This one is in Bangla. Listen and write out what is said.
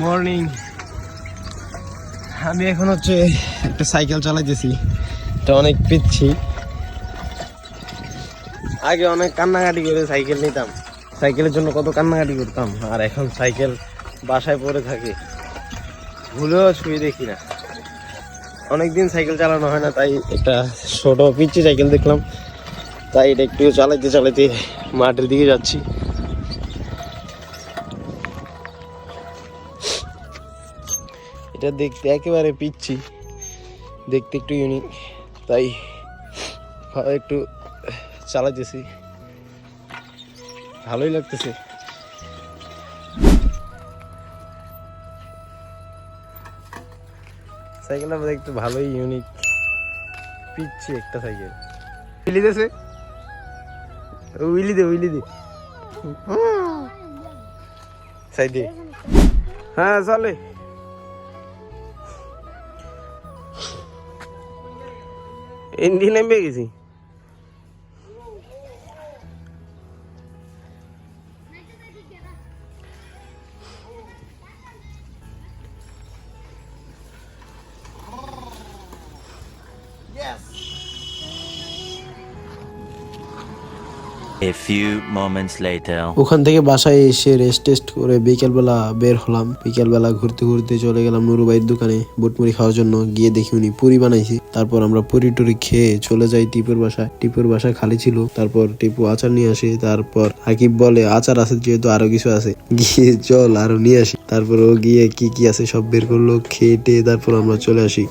মর্নিং আমি এখন হচ্ছে একটা সাইকেল চালাইতেছি। এটা অনেক পিচ্ছি। আগে অনেক কান্নাকাটি করে সাইকেল নিতাম। সাইকেলের জন্য কত কান্নাকাটি করতাম। আর এখন সাইকেল বাসায় পড়ে থাকে। ভুলেও ছুঁয়ে দেখি না। অনেকদিন সাইকেল চালানো হয় না, তাই একটা ছোট পিচ্ছি সাইকেল দেখলাম। তাই এটা একটু চালাইতে চালাইতে মাঠের দিকে যাচ্ছি। এটা দেখতে একেবারে পিচ্ছি। দেখতে একটু ইউনিক তাই একটু চালাইতেছি ভালোই লাগতেছে। সাইকেলটা দেখতে ভালোই ইউনিক পিচ্ছি একটা সাইকেল। উইলি দেছে উইলি দে উইলি দে। সাইডে হ্যাঁ চলে। Hindi na yung A few moments later. ওখান থেকে বাসায় এসে রেস্ট টেস্ট করে বিকেলবেলা বের হলাম। বিকেলবেলা ঘুরতে ঘুরতে চলে গেলাম নুরুবাইয়ের দোকানে বুটমুড়ি খাওয়ার জন্য। গিয়ে দেখি উনি পুরি বানাইছি। তারপর আমরা পুরি টুরি খেয়ে চলে যাই টিপুর বাসায়। টিপুর বাসা খালি ছিল। তারপর টিপু আচার নিয়ে আসে। তারপর আকিব বলে, আচার আছে, যেহেতু আরও কিছু আছে। গিয়ে চল আরও নিয়ে আসি। তারপর ও গিয়ে কি কি আছে সব বের করল। খেয়ে টেয়ে তারপর আমরা চলে আসি।